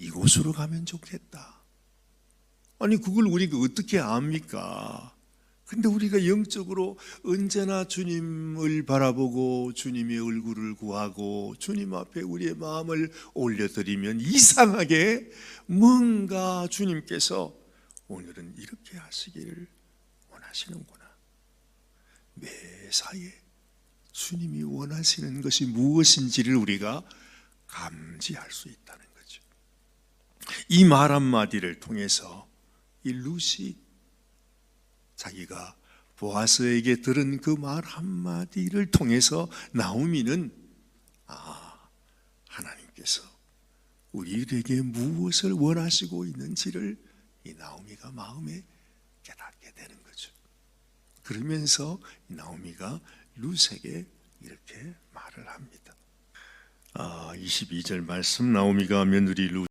이곳으로 가면 좋겠다. 아니 그걸 우리가 어떻게 압니까? 근데 우리가 영적으로 언제나 주님을 바라보고 주님의 얼굴을 구하고 주님 앞에 우리의 마음을 올려드리면 이상하게 뭔가 주님께서 오늘은 이렇게 하시기를 원하시는구나. 매사에 주님이 원하시는 것이 무엇인지를 우리가 감지할 수 있다는. 이 말 한마디를 통해서 이 루시 자기가 보아스에게 들은 그 말 한마디를 통해서 나오미는 아 하나님께서 우리에게 무엇을 원하시고 있는지를 이 나오미가 마음에 깨닫게 되는 거죠. 그러면서 이 나오미가 룻에게 이렇게 말을 합니다. 아, 22절 말씀 나오미가 며느리 룻